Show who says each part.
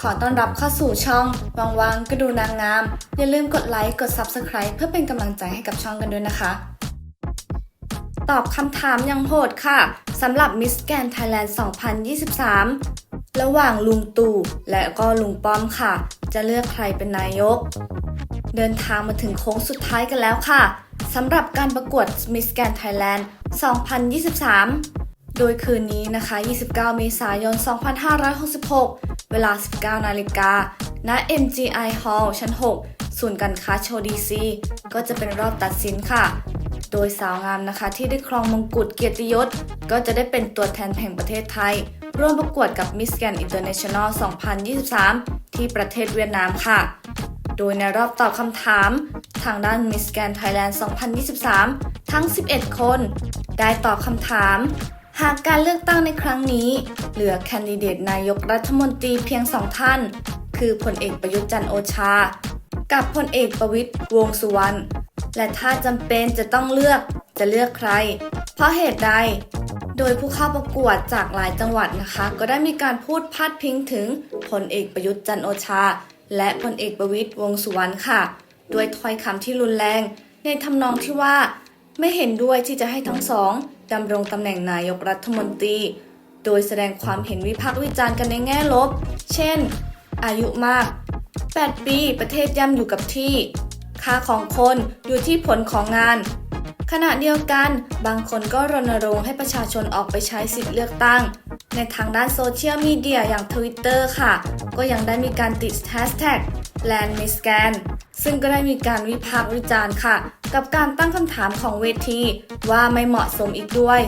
Speaker 1: ขอต้อนรับเข้าสู่ช่องวางๆก็ดูนางงาม อย่าลืมกดไลค์กด Subscribe เพื่อเป็นกำลังใจให้กับช่องกันด้วยนะคะ ตอบคำถามย่างโหดค่ะสำหรับ Miss Grand Thailand 2023 ระหว่างลุงตู่และก็ลุงป้อมค่ะ จะเลือกใครเป็นนายก เดินทางมาถึงโค้งสุดท้ายกันแล้วค่ะสำหรับการประกวด Miss Grand Thailand 2023 โดยคืนนี้นะคะ 29 เมษายน 2566 เวลา 19 นาฬิกา ณ MGI Hall ชั้น 6 ศูนย์การค้าโชว์ดีซี ก็จะเป็นรอบตัดสินค่ะ โดยสาวงามนะคะที่ได้ครองมงกุฎเกียรติยศ ก็จะได้เป็นตัวแทนแห่งประเทศไทย ร่วมประกวดกับ Miss Grand International 2023 ที่ประเทศเวียดนามค่ะ โดยในรอบตอบคำถาม ทางด้าน Miss Grand Thailand 2023 ทั้ง 11 คน ได้ตอบคำถาม หากการเลือกตั้งในครั้งนี้ เหลือแคนดิเดตนายกรัฐมนตรีเพียงสองท่าน คือพลเอกประยุทธ์จันโอชา กับพลเอกประวิตยวงสุวรรณและถ้าจำเป็นจะต้องเลือกจะเลือกใคร เพราะเหตุใด โดยผู้เข้าประกวดจากหลายจังหวัดนะคะ ก็ได้มีการพูดพาดพิงถึงพลเอกประยุทธ์จันโอชา และพลเอกประวิตยวงสุวรรณค่ะด้วยถ้อยคำที่รุนแรง ในทำนองที่ว่า ไม่เห็นด้วยที่จะให้ทั้งสอง ดำรงตำแหน่งนายกรัฐมนตรี โดยแสดงความเห็นวิพากษ์วิจารณ์กันในแง่ลบ เช่น อายุมาก 8 ปีประเทศย่ำอยู่กับที่ ค่าของคนอยู่ที่ผลของงาน ขณะเดียวกันบางคนก็รณรงค์ให้ประชาชนออกไปใช้สิทธิ์เลือกตั้ง ในทางด้านโซเชียลมีเดียอย่าง Twitter ค่ะ ก็ยังได้มีการติด Hashtag Land Miss g a n ซึ่งก็ได้มีการวิพากษ์วิจารณ์ค่ะ กับการตั้งคำถามของเวทีว่าไม่เหมาะสมอีกด้วย